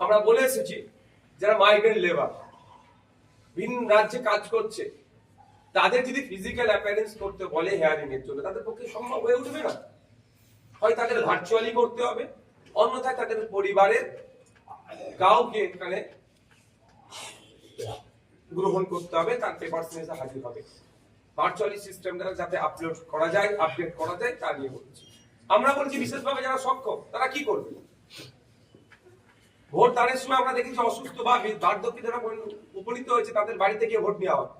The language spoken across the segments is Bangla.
আমরা বলে এসেছি, যারা মাইগ্রেন্ট লেবার ভিন রাজ্যে কাজ করছে, তাদের যদি ফিজিক্যাল অ্যাপিয়ারেন্স করতে বলে হেয়ারিং এর জন্য, তাদের পক্ষে সম্ভব হয়ে উঠবে না। হয় তাদের ভার্চুয়ালি করতে হবে, অন্যথায় তাদের পরিবারের কাউকে এখানে গ্রহণ করতে হবে, তার পেপারস নিয়ে হাজির হবে। ভার্চুয়ালি সিস্টেমটা যাতে আপলোড করা যায় আপডেট করা যায়, তা নিয়ে বলছি। আমরা বলছি, বিশেষভাবে যারা সক্ষম, তারা কি করবে? ভোট দানের সময় আমরা দেখেছি অসুস্থ বা বার্ধক্যে যারা উপনীত হয়েছে, তাদের বাড়িতে গিয়ে ভোট নেওয়া হয়।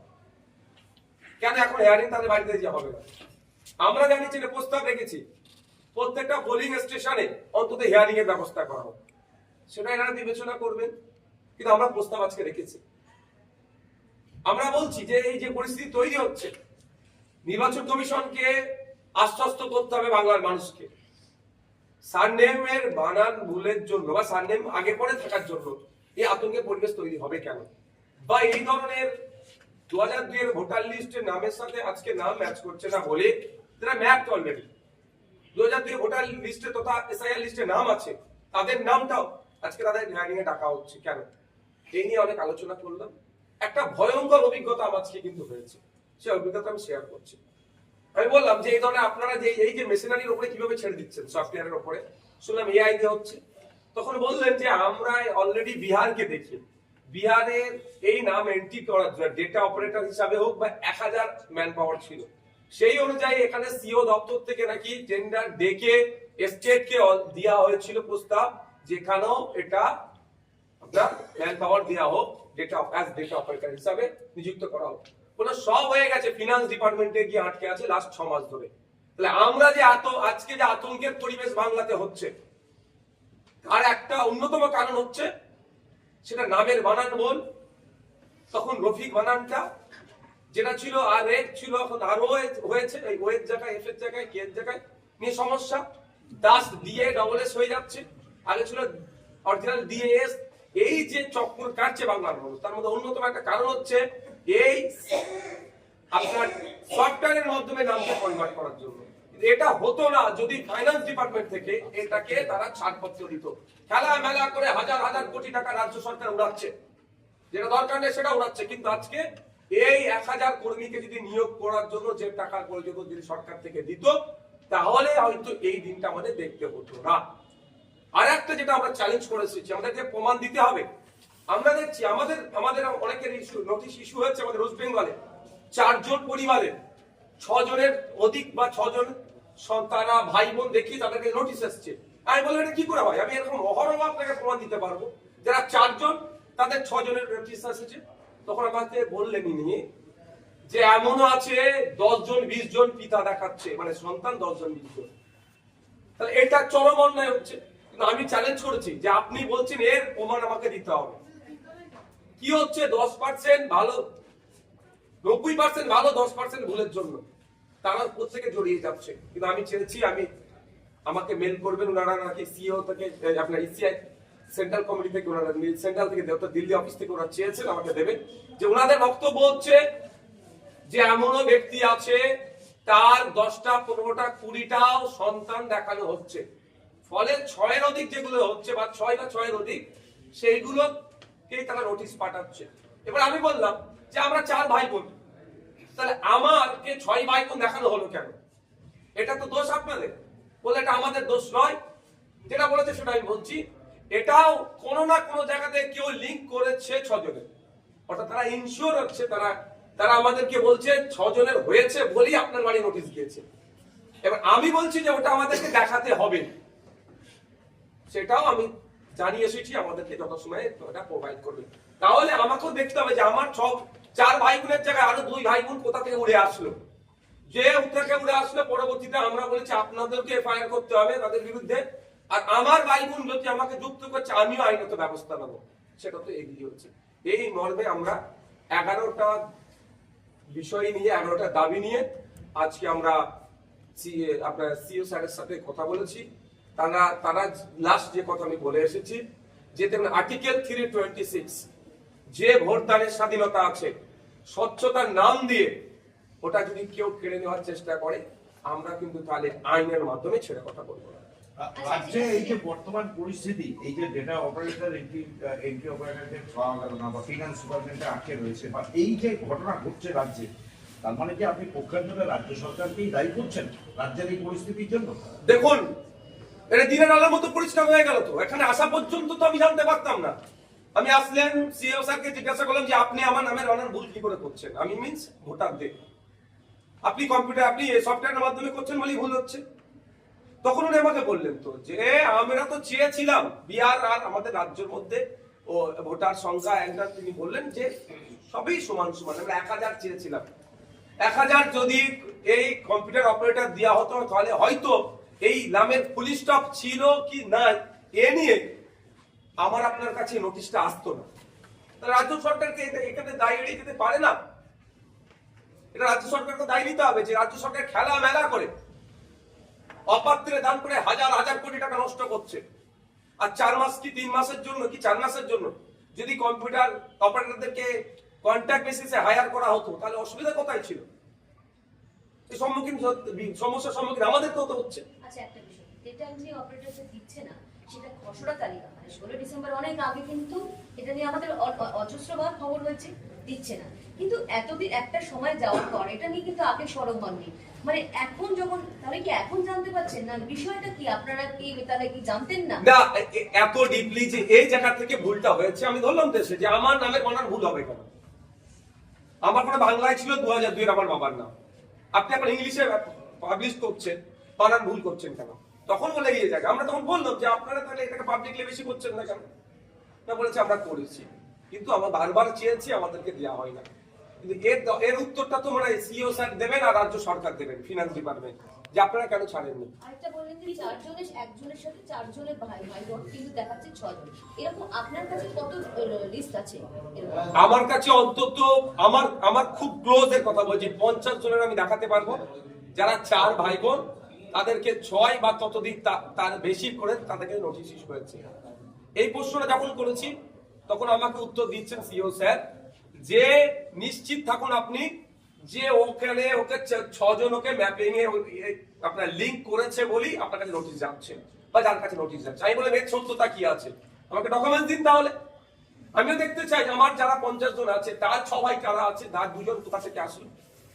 কেন এখন হেয়ারিং তাদের বাড়িতে যে হবে না? আমরা জানিয়েছি এটা প্রস্তাব রেখেছি। প্রত্যেকটা পোলিং স্টেশনে অন্তত হিয়ারিং এর ব্যবস্থা করা হোক। সেটা এনারা বিবেচনা করবেন, কিন্তু আমরা প্রস্তাব আজকে রেখেছি। আমরা বলছি যে এই যে পরিস্থিতি তৈরি হচ্ছে, নির্বাচন কমিশনকে আশ্বস্ত করতে হবে বাংলার মানুষকে। সারনেমের বানান ভুলের জন্য বা সারনেম আগে পরে থাকার জন্য এই আতঙ্কের পরিবেশ তৈরি হবে কেন? বা এই ধরনের দু হাজার দুই এর ভোটার লিস্টের নামের সাথে আজকে নাম ম্যাচ করছে না বলে তারা ম্যাপ অলরেডি দু হাজার দুই ভোটার লিস্টে তথা এসআইআর লিস্টে নাম আছে, তাদের নামটাও আজকে তাদের হিয়ারিং এ ডাকা হচ্ছে কেন? এই নিয়ে অনেক আলোচনা করলাম। একটা ভয়ঙ্কর অভিজ্ঞতা আমার আজকে কিন্তু হয়েছে। সেই অভিজ্ঞতা আমি শেয়ার করছি। আমি বললাম যে এই ধরনের আপনারা যে, এই যে মেশিনারির উপরে কীভাবে ছেড়ে দিচ্ছেন সফটওয়্যারের উপরে? শুনলাম এআই দিয়ে হচ্ছে। তখন বললেন যে আমরা অলরেডি বিহারকে দেখি। বিহারের এই নাম এন্ট্রি করার জন্য ডেটা অপারেটর হিসাবে হোক বা এক হাজার ম্যান পাওয়ার ছিল। সেই অনুযায়ী এখানে সিও দপ্তর থেকে নাকি টেন্ডার ডেকে স্টেটকে দেওয়া হয়েছিল প্রস্তাব, যেখানেও এটা আপনার ম্যান পাওয়ার দেওয়া হোক ডেটা অ্যাজ ডেটা অপারেটর হিসাবে নিযুক্ত করা হোক। বলে সব হয়ে গেছে ফিনান্স ডিপার্টমেন্টে গিয়ে আটকে আছে লাস্ট ছ মাস ধরে। তাহলে আমরা যে এত, আজকে যে আতঙ্কের পরিবেশ বাংলাতে হচ্ছে, তার একটা অন্যতম কারণ হচ্ছে, সেটা নামের বানান বল। তখন রফিক বানানটা, যেটা ছিল আর রেড ছিল, এখন আর হয়েছে, এই ওয়ের জায়গায় এফ জায়গায় কে জায়গায়, নিয়ে সমস্যা। দাস দিয়ে ডবল এস হয়ে যাচ্ছে। আগে ছিল অরিজিনাল ডিএস এই যে চক্র কাটছে বাংলার মানুষ, তার মধ্যে অন্যতম একটা কারণ হচ্ছে এই আপনার সফটওয়্যারের মাধ্যমে নামকে কনভার্ট করার জন্য। এটা হতো না যদি ফাইন্যান্স ডিপার্টমেন্ট থেকে এটাকে তারা ছাড়পত্র দিত। খেলা মেলা করে হাজার হাজার কোটি টাকা রাজ্য সরকার উড়াচ্ছে। যেটা দরকার নেই সেটা উড়াচ্ছে। কিন্তু আজকে এই এক হাজার কর্মীকে যদি নিয়োগ করার জন্য যে টাকা প্রয়োজন যদি সরকার থেকে দিত, তাহলে হয়তো এই দিনটা আমাদের দেখতে হতো না। আর একটা যেটা আমরা চ্যালেঞ্জ করে এসেছি, আমাদেরকে প্রমাণ দিতে হবে। আমরা দেখছি আমাদের আমাদের অনেকের ইস্যু, নোটিশ ইস্যু হয়েছে আমাদের ওয়েস্ট বেঙ্গলে। চারজন পরিবারের, ছজনের অধিক বা ছজন সন্তানা ভাই বোন দেখি তাদেরকে নোটিশ এসছে। আমি বললাম, এটা কি করে হয়? আমি এরকম অহরহ আপনাকে প্রমাণ দিতে পারব। যারা চারজন, তাদের ছজনের নোটিশ এসেছে। তখন আমাকে বললেন ইনি যে, এমনও আছে দশ জন বিশ জন পিতা দেখাচ্ছে মানে সন্তান দশ জন বিশ জন তাহলে এটা চরম অন্যায় হচ্ছে। কিন্তু আমি চ্যালেঞ্জ করেছি যে, আপনি বলছেন এর প্রমাণ আমাকে দিতে হবে। কি হচ্ছে? দশ পার্সেন্ট ভালো, নব্বই পার্সেন্ট ভালো, দশ পার্সেন্ট ভুলের জন্য। তারা প্রত্যেকে জড়িয়ে যাচ্ছে। কিন্তু আমি চেয়েছি, আমি, আমাকে মেল করবেন, ওনারা নাকি সিও থেকে আপনার ইসিআই সেন্ট্রাল কমিটি থেকে ওনারা সেন্ট্রাল থেকে অর্থাৎ দিল্লি অফিস থেকে ওনারা চেয়েছেন, আমাকে দেবেন। যে ওনাদের বক্তব্য হচ্ছে যে এমনও ব্যক্তি আছে, তার দশটা, পনেরোটা, কুড়িটাও সন্তান দেখানো হচ্ছে। ফলে ছয়ের অধিক যেগুলো হচ্ছে, বা ছয় বা ছয়ের অধিক সেইগুলোকেই তারা নোটিশ পাঠাচ্ছে? এবার আমি বললাম যে আমরা চার ভাই বোন তাহলে আমারকে ছয় ভাই বোন দেখানো হলো কেন? এটা তো দোষ আপনাদের। বলে এটা আমাদের দোষ নয়। যেটা বলেছে সেটা আমি বলছি। এটাও কোনো না কোনো জায়গাতে কেউ লিংক করেছে ছজনের। অর্থাৎ তারা ইনশিওর হচ্ছে, তারা তারা আমাদেরকে বলছে ছজনের হয়েছে বলেই আপনার বাড়ি নোটিশ গিয়েছে এবার আমি বলছি যে ওটা আমাদেরকে দেখাতে হবে। সেটাও আমি জানিয়ে এসেছি, আমাদেরকে যত সময় ওটা প্রোভাইড করবে। তাহলে আমাকেও দেখতে হবে যে আমার সব চার ভাই বোনের জায়গায় আরও দুই ভাই বোন কোথা থেকে উড়ে আসলো। যে থেকে উড়ে আসলো, পরবর্তীতে আমরা বলেছি, আপনাদেরকে এফআইআর করতে হবে তাদের বিরুদ্ধে। আর আমার ভাই বোন যদি আমাকে যুক্ত করছে, আমিও আইনত ব্যবস্থা নেব। সেটা তো এগিয়ে হচ্ছে। এই মর্মে আমরা এগারোটা বিষয় নিয়ে, এগারোটা দাবি নিয়ে আজকে আমরা আপনার সিও স্যারের সাথে কথা বলেছি। তারা তারা লাস্ট যে কথা আমি বলে এসেছি যে দেখুন আর্টিকেল থ্রি টোয়েন্টি সিক্স যে ভোটদানের স্বাধীনতা আছে স্বচ্ছতার নাম দিয়ে ওটা যদি কেউ কেড়ে নেওয়ার চেষ্টা করে আমরা কিন্তু তাহলে আইনের মাধ্যমে ছেড়ে কথা বলব না। রাজ্যে এই যে বর্তমান পরিস্থিতি এই যে ডেটা অপারেটর এন্ট্রি এন্ট্রি অপারেটরকে পাওয়া গেল না বা ফিনান্স ডিপার্টমেন্টে আটকে রয়েছে বা এই যে ঘটনা ঘটছে রাজ্যে তার মানে কি আপনি পক্ষান্তরে রাজ্য সরকারকেই দায়ী করছেন? রাজ্যের এই পরিস্থিতির জন্য? দেখুন এটা দিনের আলোর মতো পরিষ্কার হয়ে গেল তো। এখানে আসা পর্যন্ত তো আমি জানতে পারতাম না। আমি আসলেন সিও স্যারকে জিজ্ঞাসা করলাম যে আপনি আমার নামের অনার ভুল কি করে করছেন? আমি মিন্স ভোটারদের আপনি কম্পিউটার আপনি সফটওয়্যারের মাধ্যমে করছেন বলেই ভুল হচ্ছে। তখন উনি আমাকে বললেন তো যে আমরা তো চেয়েছিলাম বিহার আর আমাদের রাজ্যের মধ্যে ও ভোটার সংখ্যা একটা। তিনি বললেন যে, সবই সমান সমান, আমরা এক হাজার চেয়েছিলাম। এক হাজার যদি এই কম্পিউটার অপারেটর দেওয়া হতো, তাহলে হয়তো এই নামের ফুল স্টপ ছিল কি না, এ নিয়ে আমার আপনার কাছে নোটিশটা আসতো না। রাজ্য সরকারকে এখানে দায় এড়িয়ে যেতে পারে না? এটা রাজ্য সরকারকে দায় নিতে হবে যে রাজ্য সরকার খেলা মেলা করে অপাত্রে দান করে হাজার হাজার কোটি টাকা নষ্ট করছে। আর চার মাস কি, তিন মাসের জন্য কি, চার মাসের জন্য? যদি কম্পিউটার অপারেটরদেরকে কন্ট্যাক্ট বেসিসে হায়ার করা হতো, তাহলে অসুবিধা কোথায় ছিল? সম্মুখীন সমস্যার সম্মুখীন আমাদেরকেও তো হচ্ছে। আচ্ছা একটা বিষয়। ডেটা এন্ট্রি অপারেটর যে দিচ্ছে না সেটা খসড়া তালিকা। মানে ষোলো ডিসেম্বর অনেক আগে কিন্তু এটা নিয়ে আমাদের অজস্রবার খবর হয়েছে দিচ্ছে না। কিন্তু এতদিন একটা সময় যাওয়ার পর এটা নিয়ে কিন্তু আগে সরব হননি। মানে এখন যখন তাহলে কি এখন জানতে পারছেন? না বিষয়টা কি? আপনারা কি তাহলে কি জানতেন না? না এত ডিপলি যে এই জায়গা থেকে ভুলটা হয়েছে আমি ধরলাম দেশে যে আমার নামে বানান ভুল হবে কেন? আমার কোনো বাংলায় ছিল দু হাজার দুই আমার বাবার নাম। আপনি এখন ইংলিশে পাবলিশ করছেন, বানান ভুল করছেন কেন? তখন বলে গিয়ে যাবে আমরা তখন বললাম যে আপনারা তাহলে এটাকে পাবলিকলি বেশি করছেন না কেন? না, বলেছে আমরা করেছি। কিন্তু আমরা বারবার চেয়েছি, আমাদেরকে দেওয়া হয় না। কিন্তু এর এর উত্তরটা তো মানে সিও স্যার দেবেন আর রাজ্য সরকার দেবেন ফিনান্স ডিপার্টমেন্ট যে আপনারা কেন ছাড়েননি? আরেকটা বললেন যে চারজনের একজনের সাথে চারজনের ভাই ভাই বোন কিন্তু দেখাচ্ছে ছজন। এরকম আপনার কাছে কত লিস্ট আছে? আমার কাছে অন্তত আমার আমার খুব ক্লোজ এর কথা বলছি পঞ্চাশ জনের আমি দেখাতে পারব। যারা চার ভাই বোন তাদেরকে ছয় বা ততোধিক তা- তার বেশি করে তাদেরকে নোটিশ ইস্যু করেছে এই প্রশ্নটা যখন করেছি তখন আমাকে উত্তর দিচ্ছেন সিও স্যার যে নিশ্চিত থাকুন আপনি যে ওখানে ওকে ছজন ওকে ম্যাপিং এ আপনার লিঙ্ক করেছে বলেই আপনার কাছে নোটিশ যাচ্ছে বা যার কাছে নোটিশ যাচ্ছে। আমি বলে এর সত্যতা কি আছে? আমাকে ডকুমেন্টস দিন তাহলে। আমিও দেখতে চাই আমার যারা পঞ্চাশ জন আছে, তার সবাই কারা আছে, তার দুজন কোথা থেকে আসলো?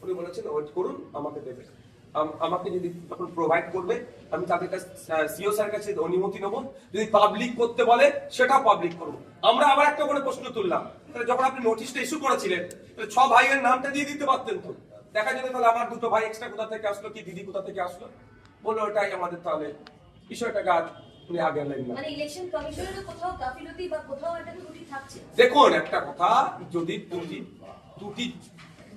উনি বলেছেন, ওয়েট করুন, আমাকে দেবে। আম- আমাকে যদি তখন প্রোভাইড করবে, আমি তাদের কাছে সিও স্যার কাছে অনুমতি নেব। যদি পাবলিক করতে বলে, সেটা পাবলিক করব। আমরা আবার একটা করে প্রশ্ন তুললাম। তাহলে যখন আপনি নোটিশটা ইস্যু করেছিলেন ছ ভাইয়ের নামটা দিয়ে দিতে পারতেন তো। দেখা যেত তাহলে আমার দুটো ভাই এক্সট্রা কোথা থেকে আসলো কি দিদি কোথা থেকে আসলো? বলল ওটাই আমাদের তাহলে আনলেন না। মানে দেখুন একটা কথা যদি ত্রুটি ত্রুটি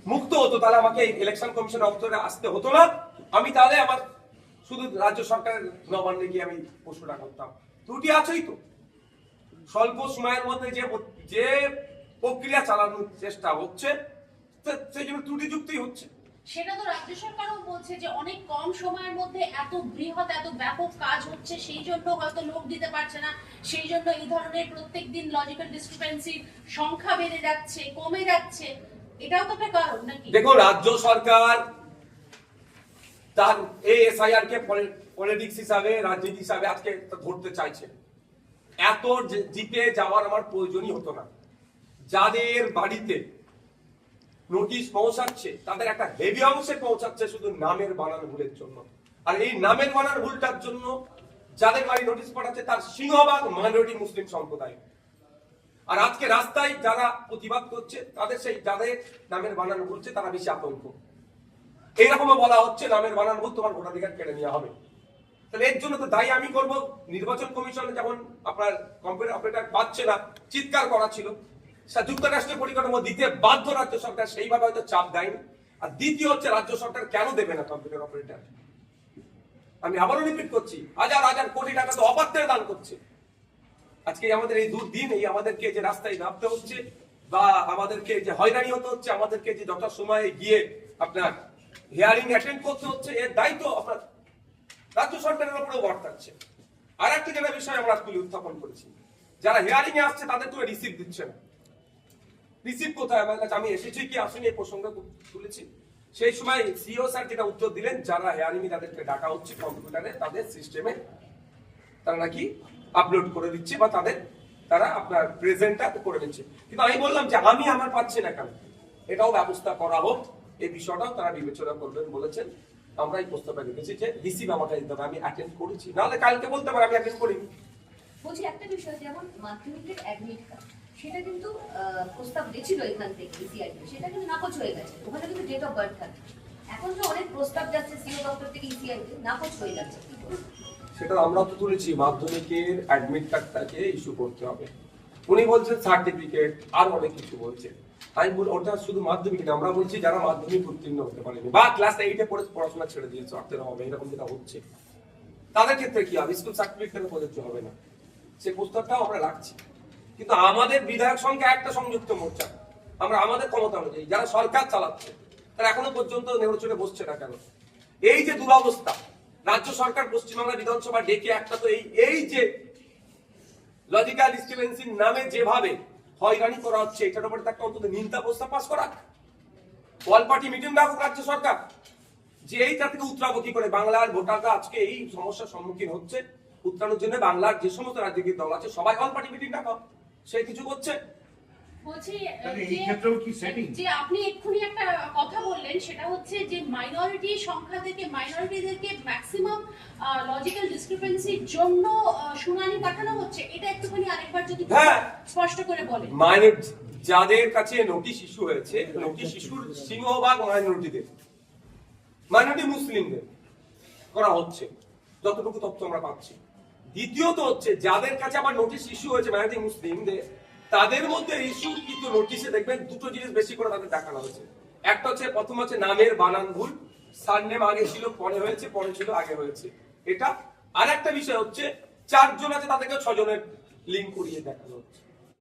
মুক্ত হতো তাহলে আমাকে ইলেকশন কমিশন আসতে হতো না। আমি তাহলে আমার শুধু রাজ্য সরকারের নবান্নে গিয়ে আমি প্রশ্নটা করতাম। ত্রুটি আছেই তো। স্বল্প সময়ের মধ্যে যে যে প্রক্রিয়া চালানোর চেষ্টা হচ্ছে সেই জন্য ত্রুটিযুক্তই হচ্ছে। সেটা তো রাজ্য সরকারও বলছে যে অনেক কম সময়ের মধ্যে এত বৃহৎ এত ব্যাপক কাজ হচ্ছে সেই জন্য হয়তো লোক দিতে পারছে না। সেই জন্য এই ধরনের প্রত্যেক দিন লজিক্যাল ডিসক্রিপেন্সির সংখ্যা বেড়ে যাচ্ছে কমে যাচ্ছে। এটাও তো একটা কারণ নাকি? দেখুন রাজ্য সরকার তার এই এসআইআর কে পলিটিক্স হিসাবে রাজনীতি হিসাবে আজকে ধরতে চাইছে। এত জিপে যাওয়ার আমার প্রয়োজনই হতো না। যাদের বাড়িতে নোটিশ পৌঁছাচ্ছে, তাদের একটা হেভি অংশে পৌঁছাচ্ছে শুধু নামের বানান ভুলের জন্য। আর এই নামের বানান ভুলটার জন্য যাদের বাড়ি নোটিশ পাঠাচ্ছে, তার সিংহভাগ মাইনরিটি মুসলিম সম্প্রদায়। আর আজকে রাস্তায় যারা প্রতিবাদ করছে, তাদের সেই যাদের নামের বানান ভুলছে, তারা বেশি আতঙ্ক। এইরকমও বলা হচ্ছে, নামের বানান ভুল তোমার ভোটাধিকার কেড়ে নেওয়া হবে। তাহলে এর জন্য তো দায়ী আমি করব। নির্বাচন কমিশন যেমন আপনার কম্পিউটার অপারেটর পাচ্ছে না, চিৎকার করা ছিল। যুক্তরাষ্ট্রের পরিকাঠামো দিতে বাধ্য রাজ্য সরকার, সেইভাবে হয়তো চাপ দেয়নি। আর দ্বিতীয় হচ্ছে, রাজ্য সরকার কেন দেবে না কম্পিউটার অপারেটর? আমি আবারও রিপিট করছি, হাজার হাজার কোটি টাকা তো অপাত্রে দান করছে। আজকে আমাদের এই দুর্দিন, এই আমাদেরকে যে রাস্তায় নামতে হচ্ছে, বা আমাদেরকে যে হয়রানি হতে হচ্ছে, আমাদেরকে যে যথা সময়ে গিয়ে আপনার হিয়ারিং অ্যাটেন্ড করতে হচ্ছে, এর দায়িত্ব আপনার রাজ্য সরকারের উপরেও বর্তাচ্ছে। আর একটা যেটা বিষয় আমরা তুলে উত্থাপন করেছি, যারা হিয়ারিং এ আসছে, তাদের তো রিসিভ দিচ্ছে না। রিসিভ কোথায়? আমার কাছে আমি এসেছি কি আসেনি এই প্রসঙ্গ তুলেছি। সেই সময় সিও স্যার যেটা উত্তর দিলেন, যারা হেয়ারিং তাদেরকে ডাকা হচ্ছে কম্পিউটারে, তাদের সিস্টেমে তারা নাকি আপলোড করে দিচ্ছে বা তাদের তারা আপনার প্রেজেন্টটা করে দিচ্ছে। কিন্তু আমি বললাম যে আমি আমার পাচ্ছি না কেন? এটাও ব্যবস্থা করা হোক। এই বিষয়টাও তারা বিবেচনা করবেন বলেছেন। আমরা এই প্রস্তাবটা রেখেছি যে রিসিভ আমাকে দিতে হবে। আমি অ্যাটেন্ড করেছি। নাহলে কালকে বলতে পারে আমি অ্যাটেন্ড করিনি। বলছি একটা বিষয়, যেমন মাধ্যমিকের অ্যাডমিট কার্ড সেটা কিন্তু প্রস্তাব দিয়েছিল এখান থেকে ইসিআই সেটা কিন্তু নাকচ হয়ে গেছে। ওখানে কিন্তু ডেট অফ বার্থ থাকে। এখন যে অনেক প্রস্তাব যাচ্ছে সিও দপ্তর থেকে ইসিআই নাকচ হয়ে যাচ্ছে। সেটা আমরা তো তুলেছি। মাধ্যমিকের অ্যাডমিট কার্ডটাকে ইস্যু করতে হবে। উনি বলছেন সার্টিফিকেট আর অনেক কিছু বলছে। আমি বল ওটা শুধু মাধ্যমিক না, আমরা বলছি যারা মাধ্যমিক উত্তীর্ণ হতে পারেনি। বা ক্লাস এইটে পড়ে পড়াশোনা ছেড়ে দিয়েছে অর্থের হবে, এরকম যেটা হচ্ছে। তাদের ক্ষেত্রে কি হবে? স্কুল সার্টিফিকেট প্রযোজ্য হবে না। সে প্রস্তাবটাও আমরা রাখছি। কিন্তু আমাদের বিধায়ক সংখ্যা একটা সংযুক্ত মোর্চা। আমরা আমাদের ক্ষমতা অনুযায়ী, যারা সরকার চালাচ্ছে, তারা এখনও পর্যন্ত নেড়ে বসছে না কেন? এই যে দুরবস্থা, রাজ্য সরকার পশ্চিমবাংলা বিধানসভা ডেকে একটা তো এই এই যে লজিক্যাল ডিস্টারবেন্সির নামে যেভাবে হয়রানি করা হচ্ছে, এটার উপরে একটা অন্তত নিন্দা প্রস্তাব পাস করা। অল পার্টি মিটিং রাখুক রাজ্য সরকার। যে এইটা থেকে উত্তরাবো কি করে? বাংলার ভোটাররা আজকে এই সমস্যার সম্মুখীন হচ্ছে। উত্তরানোর জন্য বাংলার যে সমস্ত রাজনৈতিক দল আছে, সবাই অল পার্টি মিটিং ডাকা সে কিছু করছে? বলছি যে আপনি এক্ষুনি একটা কথা বললেন সেটা হচ্ছে যে মাইনরিটি সংখ্যা থেকে মাইনরিটিদেরকে ম্যাক্সিমাম লজিক্যাল ডিসক্রিপেন্সির জন্য আহ, শুনানি পাঠানো হচ্ছে। এটা একটুখানি আরেকবার যদি হ্যাঁ। স্পষ্ট করে বলেন। মাইনর যাদের কাছে নোটিশ ইস্যু হয়েছে নোটিশ ইস্যুর সিংহভাগ মাইনরিটিদের মাইনরিটি মুসলিমদের করা হচ্ছে। যতটুকু তথ্য আমরা পাচ্ছি। দ্বিতীয়ত হচ্ছে, যাদের কাছে আবার নোটিশ ইস্যু হয়েছে মাইনরিটি মুসলিমদের তাদের মধ্যে ইস্যু কিন্তু নোটিশে দেখবেন দুটো জিনিস বেশি করে তাদের দেখানো হয়েছে। একটা হচ্ছে, প্রথম হচ্ছে নামের বানান ভুল সারনেম আগে ছিল, পরে হয়েছে, পরে ছিল, আগে হয়েছে। এটা আর একটা বিষয় হচ্ছে, চারজন আছে তাদেরকে ছজনের লিঙ্ক করিয়ে দেখানো হচ্ছে।